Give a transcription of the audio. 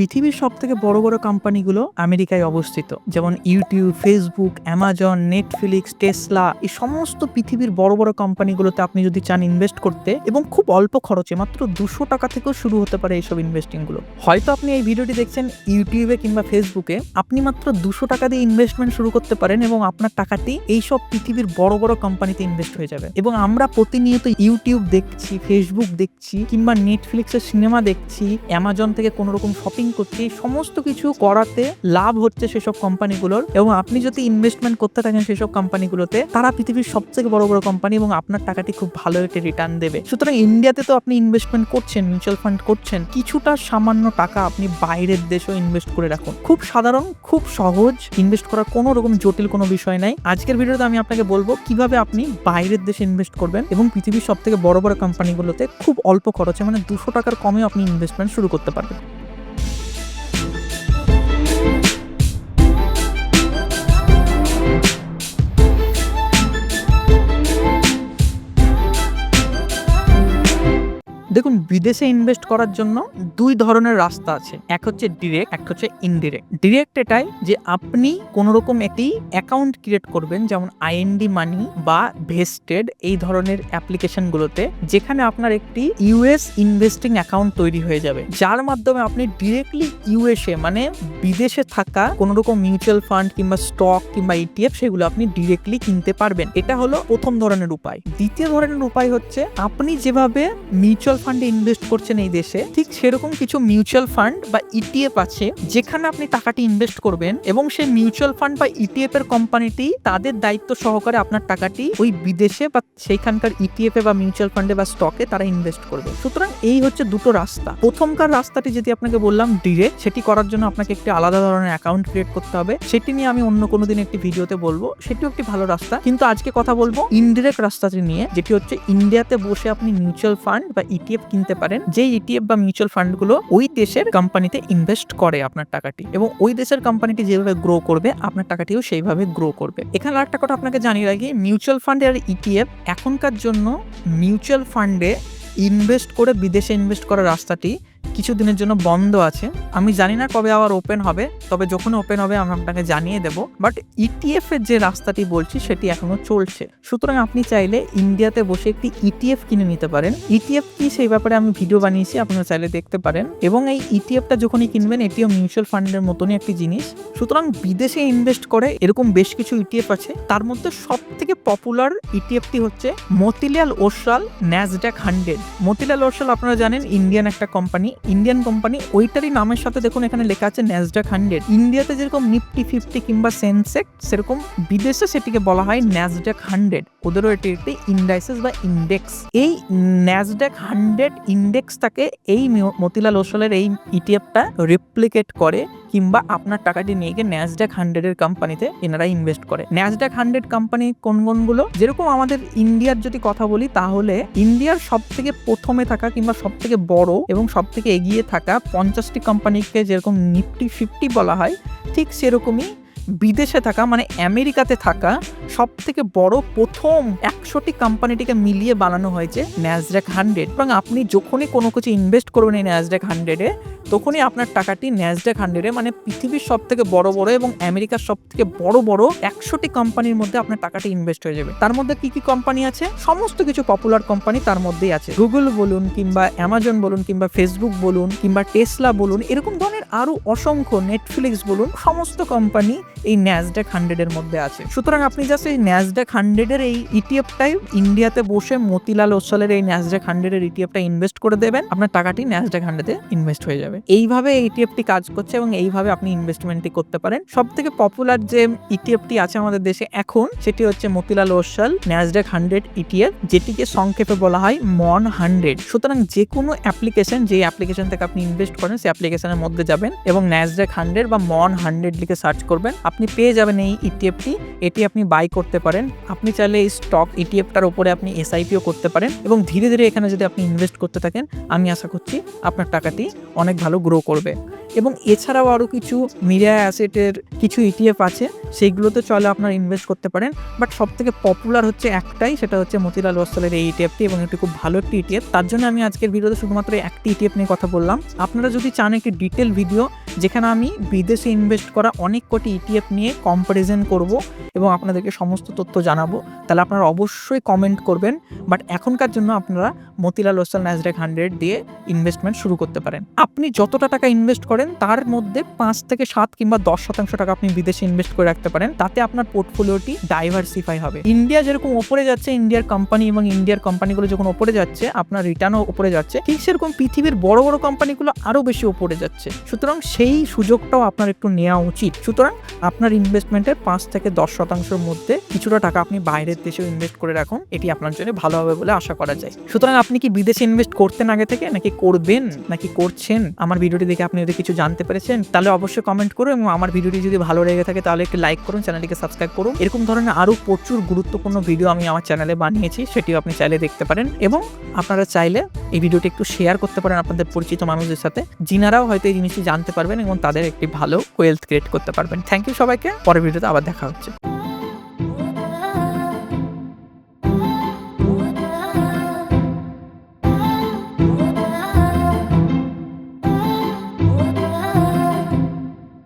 পৃথিবীর সব থেকে বড় বড় কোম্পানিগুলো আমেরিকায় অবস্থিত। যেমন YouTube Facebook Amazon Netflix Tesla এই সমস্ত পৃথিবীর বড় বড় কোম্পানিগুলোতে আপনি যদি চান ইনভেস্ট করতে এবং খুব অল্প খরচে, মাত্র দুশো টাকা থেকেও শুরু হতে পারে এইসব ইনভেস্টিংগুলো হয়তো আপনি এই ভিডিওটি দেখছেন ইউটিউবে কিংবা ফেসবুকে আপনি মাত্র দুশো টাকা দিয়ে ইনভেস্টমেন্ট শুরু করতে পারেন এবং আপনার টাকাটি এইসব পৃথিবীর বড় বড় কোম্পানিতে ইনভেস্ট হয়ে যাবে। এবং আমরা প্রতিনিয়ত ইউটিউব দেখছি ফেসবুক দেখছি কিংবা নেটফ্লিক্সের সিনেমা দেখছি অ্যামাজন থেকে কোনো রকম শপিং এই সমস্ত কিছু করাতে লাভ হচ্ছে সেসব কোম্পানিগুলোর এবং আপনি যদি ইনভেস্টমেন্ট করতে থাকেন সেসব কোম্পানিগুলোতে, তারা পৃথিবীর সবথেকে বড় বড় কোম্পানি এবং আপনার টাকাটি খুব ভালো একটা রিটার্ন দেবে। সুতরাং ইন্ডিয়াতে তো আপনি ইনভেস্টমেন্ট করছেন মিউচুয়াল ফান্ড করছেন, কিছুটা সামান্য টাকা আপনি বাইরের দেশেও ইনভেস্ট করে রাখুন। খুব সাধারণ, খুব সহজ ইনভেস্ট করার কোনো রকম জটিল কোনো বিষয় নাই। আজকের ভিডিওতে আমি আপনাকে বলব কীভাবে আপনি বাইরের দেশে ইনভেস্ট করবেন এবং পৃথিবীর সব থেকে বড় বড় কোম্পানিগুলোতে খুব অল্প খরচে মানে দুশো টাকার কমে আপনি ইনভেস্টমেন্ট শুরু করতে পারবেন। দেখুন, বিদেশে ইনভেস্ট করার জন্য দুই ধরনের রাস্তা আছে। এক হচ্ছে ডিরেক্ট এক হচ্ছে ইনডিরেক্ট ডিরেক্ট এটাই যে আপনি কোনো রকম একটি অ্যাকাউন্ট ক্রিয়েট করবেন, যেমন আইএনডি মানি বা ভেস্টেড এই ধরনের অ্যাপ্লিকেশনগুলোতে যেখানে আপনার একটি ইউএস ইনভেস্টিং অ্যাকাউন্ট তৈরি হয়ে যাবে। যার মাধ্যমে আপনি ডিরেক্টলি ইউএসএ মানে বিদেশে থাকা কোনো রকম মিউচুয়াল ফান্ড কিংবা স্টক কিংবা ইটিএফ সেগুলো আপনি ডিরেক্টলি কিনতে পারবেন। এটা হলো প্রথম ধরনের উপায়। দ্বিতীয় ধরনের উপায় হচ্ছে, আপনি যেভাবে মিউচুয়াল ফান্ডে ইনভেস্ট করছেন এই দেশে, ঠিক সেরকম কিছু মিউচুয়াল ফান্ড বা ইটিএফ আছে, যেখানে আপনি টাকাটি ইনভেস্ট করবেন এবং সেই মিউচুয়াল ফান্ড বা ইটিএফ এর কোম্পানিটি তাদের দায়িত্ব সহকারে আপনার টাকাটি ওই বিদেশে বা সেইখানকার ইটিএফ এ বা মিউচুয়াল ফান্ডে বা স্টকে তারা ইনভেস্ট করবে। সুতরাং এই হচ্ছে দুটো রাস্তা। প্রথমকার রাস্তাটি যদি আপনাকে বললাম ডিরেক্ট সেটি করার জন্য আপনাকে একটি আলাদা ধরনের অ্যাকাউন্ট ক্রিয়েট করতে হবে। সেটি নিয়ে আমি অন্য কোনো দিন একটি ভিডিওতে বলব। সেটিও একটি ভালো রাস্তা। কিন্তু আজকে কথা বলব ইনডিরেক্ট রাস্তাটি নিয়ে, যেটি হচ্ছে ইন্ডিয়াতে বসে আপনি মিউচুয়াল ফান্ড বা ইটিএফ কিনতে পারেন যে ইটিএফ বা মিউচুয়াল ফান্ডগুলো ওই দেশের কোম্পানিতে ইনভেস্ট করে আপনার টাকাটি এবং ওই দেশের কোম্পানিটি যেভাবে গ্রো করবে, আপনার টাকাটিও সেইভাবে গ্রো করবে। এখানে আর একটা কথা আপনাকে জানিয়ে রাখি মিউচুয়াল ফান্ড আর ইটিএফ এখনকার জন্য মিউচুয়াল ফান্ডে ইনভেস্ট করে বিদেশে ইনভেস্ট করার রাস্তাটি কিছুদিনের জন্য বন্ধ আছে। আমি জানি না কবে আবার ওপেন হবে, তবে যখন ওপেন হবে আমি আপনাকে জানিয়ে দেব। বাট ইটিএফ এর যে রাস্তাটি বলছি, সেটি এখনও চলছে। সুতরাং আপনি চাইলে ইন্ডিয়াতে বসে একটি ইটিএফ কিনে নিতে পারেন। ইটিএফ কি সেই ব্যাপারে আমি ভিডিও বানিয়েছি, আপনারা চাইলে দেখতে পারেন। এবং এই ইটিএফটা যখনই কিনবেন, এটিও মিউচুয়াল ফান্ডের মতনই একটি জিনিস। সুতরাং বিদেশে ইনভেস্ট করে এরকম বেশ কিছু ইটিএফ আছে। তার মধ্যে সব থেকে পপুলার ইটিএফটি হচ্ছে মতিলাল ওরসাল ন্যাসড্যাক হান্ড্রেড মতিলাল ওরসাল আপনারা জানেন ইন্ডিয়ান একটা কোম্পানি ইন্ডিয়ান কোম্পানি ওইটারই নামের সাথে দেখুন এখানে লেখা আছে ন্যাসডাক হান্ড্রেড ইন্ডিয়াতে যেরকম নিফটি ফিফটি কিংবা সেন্সেক্স সেরকম বিদেশে সেটিকে বলা হয় ন্যাসডাক হান্ড্রেড ওদেরও এটি একটি ইন্ডাইসেস বা ইন্ডেক্স এই ন্যাসডাক হান্ড্রেড ইন্ডেক্সটাকে এই মতিলাল ওসলের এই ইটিএফটা রিপ্লিকেট করে কিংবা আপনার টাকাটি নিয়ে গিয়ে ন্যাসডাক হান্ড্রেডের কোম্পানিতে এনারা ইনভেস্ট করে। ন্যাসডাক হান্ড্রেড কোম্পানি কোন কোনগুলো? যেরকম আমাদের ইন্ডিয়ার যদি কথা বলি, তাহলে ইন্ডিয়ার সব থেকে প্রথমে থাকা কিংবা সব থেকে বড় এবং সব থেকে এগিয়ে থাকা পঞ্চাশটি কোম্পানিকে যেরকম নিফটি ফিফটি বলা হয়, ঠিক সেরকমই বিদেশে থাকা মানে আমেরিকাতে থাকা সব থেকে বড় প্রথম একশোটি কোম্পানিটিকে মিলিয়ে বানানো হয়েছে ন্যাসড্যাক হান্ড্রেড এবং আপনি যখনই কোনো কিছু ইনভেস্ট করবেন এই ন্যাসড্যাক হান্ড্রেডে তখনই আপনার টাকাটি ন্যাসড্যাক হান্ড্রেডে মানে পৃথিবীর সব থেকে বড় বড় এবং আমেরিকার সব থেকে বড় বড় একশোটি কোম্পানির মধ্যে আপনার টাকাটি ইনভেস্ট হয়ে যাবে। তার মধ্যে কি কি কোম্পানি আছে? সমস্ত কিছু পপুলার কোম্পানি তার মধ্যেই আছে। গুগল বলুন কিংবা অ্যামাজন বলুন কিংবা ফেসবুক বলুন কিংবা টেসলা বলুন, এরকম ধরনের আরও অসংখ্য নেটফ্লিক্স বলুন, সমস্ত কোম্পানি এই ন্যাসড্যাক হান্ড্রেডের মধ্যে আছে। সুতরাং আপনি জাস্ট এই ন্যাসড্যাক হান্ড্রেডের এই ইটিএফটাই ইন্ডিয়াতে বসে মতিলাল ওসলের এই ন্যাসড্যাক হান্ড্রেডের ইটিএফটা ইনভেস্ট করে দেবেন। আপনার টাকাটি ন্যাসড্যাক হান্ড্রেডে ইনভেস্ট হয়ে যাবে। এইভাবে এই ইটিএফটি কাজ করছে এবং এইভাবে আপনি ইনভেস্টমেন্টটি করতে পারেন। সব থেকে পপুলার যে ইটিএফটি আছে আমাদের দেশে এখন, সেটি হচ্ছে Motilal Oswal Nasdaq hundred ETF যেটিকে সংক্ষেপে বলা হয় মন হান্ড্রেড সুতরাং যে কোনো অ্যাপ্লিকেশন যে অ্যাপ্লিকেশন থেকে আপনি ইনভেস্ট করেন, সেই অ্যাপ্লিকেশনের মধ্যে যাবেন এবং ন্যাসড্যাক হান্ড্রেড বা মন হান্ড্রেড লিখে সার্চ করবেন। আপনি পেয়ে যাবেন এই ইটিএফটি এটি আপনি বাই করতে পারেন। আপনি চাইলে এই স্টক ইটিএফটার উপরে আপনি এসআইপিও করতে পারেন এবং ধীরে ধীরে এখানে যদি আপনি ইনভেস্ট করতে থাকেন, আমি আশা করছি আপনার টাকাটি অনেক ভালো গ্রো করবে। এবং এছাড়াও আরও কিছু মিডিয়া অ্যাসেটের কিছু ইটিএফ আছে, সেইগুলোতে চলে আপনারা ইনভেস্ট করতে পারেন। বাট সব থেকে পপুলার হচ্ছে একটাই, সেটা হচ্ছে মতিলাল ওয়াসালের এই ইটিএফটি এবং এটি খুব ভালো একটি ইটিএফ তার জন্য আমি আজকের ভিডিওতে শুধুমাত্র একটি ইটিএফ নিয়ে কথা বললাম। আপনারা যদি চান একটি ডিটেল ভিডিও যেখানে আমি বিদেশে ইনভেস্ট করা অনেক কোটি ইটিএফ নিয়ে কম্পারিজন করব এবং আপনাদেরকে সমস্ত তথ্য জানাব, তাহলে আপনারা অবশ্যই কমেন্ট করবেন। বাট এখনকার জন্য আপনারা মতিলাল ওসাল ন্যাসডেক হান্ড্রেড দিয়ে ইনভেস্টমেন্ট শুরু করতে পারেন। আপনি যতটা টাকা ইনভেস্ট করেন তার মধ্যে পাঁচ থেকে সাত কিংবা দশ শতাংশ টাকা আপনি বিদেশে ইনভেস্ট করে রাখতে পারেন, তাতে আপনার পোর্টফোলিওটি ডাইভার্সিফাই হবে। ইন্ডিয়া যেরকম ওপরে যাচ্ছে ইন্ডিয়ার কোম্পানি এবং ইন্ডিয়ার কোম্পানিগুলো যখন ওপরে যাচ্ছে, আপনার রিটার্নও ওপরে যাচ্ছে, ঠিক সেরকম পৃথিবীর বড় বড় কোম্পানিগুলো আরও বেশি ওপরে যাচ্ছে। সুতরাং সেই সুযোগটাও আপনার একটু নেওয়া উচিত। সুতরাং আপনার ইনভেস্টমেন্টের পাঁচ থেকে দশ শতাংশের মধ্যে কিছুটা টাকা আপনি বাইরের দেশেও ইনভেস্ট করে রাখুন, এটি আপনার জন্য ভালো হবে বলে আশা করা যায়। সুতরাং আপনি কি বিদেশে ইনভেস্ট করতেন আগে থেকে, নাকি করবেন, নাকি করছেন? আমার ভিডিওটি দেখে আপনি যদি কিছু জানতে পেরেছেন, তাহলে অবশ্যই কমেন্ট করুন এবং আমার ভিডিওটি যদি ভালো লেগে থাকে তাহলে একটু লাইক করুন চ্যানেলটিকে সাবস্ক্রাইব করুন। এরকম ধরনের আরও প্রচুর গুরুত্বপূর্ণ ভিডিও আমি আমার চ্যানেলে বানিয়েছি, সেটিও আপনি চাইলে দেখতে পারেন এবং আপনারা চাইলে এই ভিডিওটি একটু শেয়ার করতে পারেন আপনাদের পরিচিত মানুষদের সাথে, যিনারাও হয়তো এই জিনিসটি জানতে পারবেন এবং তাদের একটি ভালো ওয়েলথ ক্রিয়েট করতে পারবেন। থ্যাংক ইউ সবাইকে, পরের ভিডিওতে আবার দেখা হচ্ছে।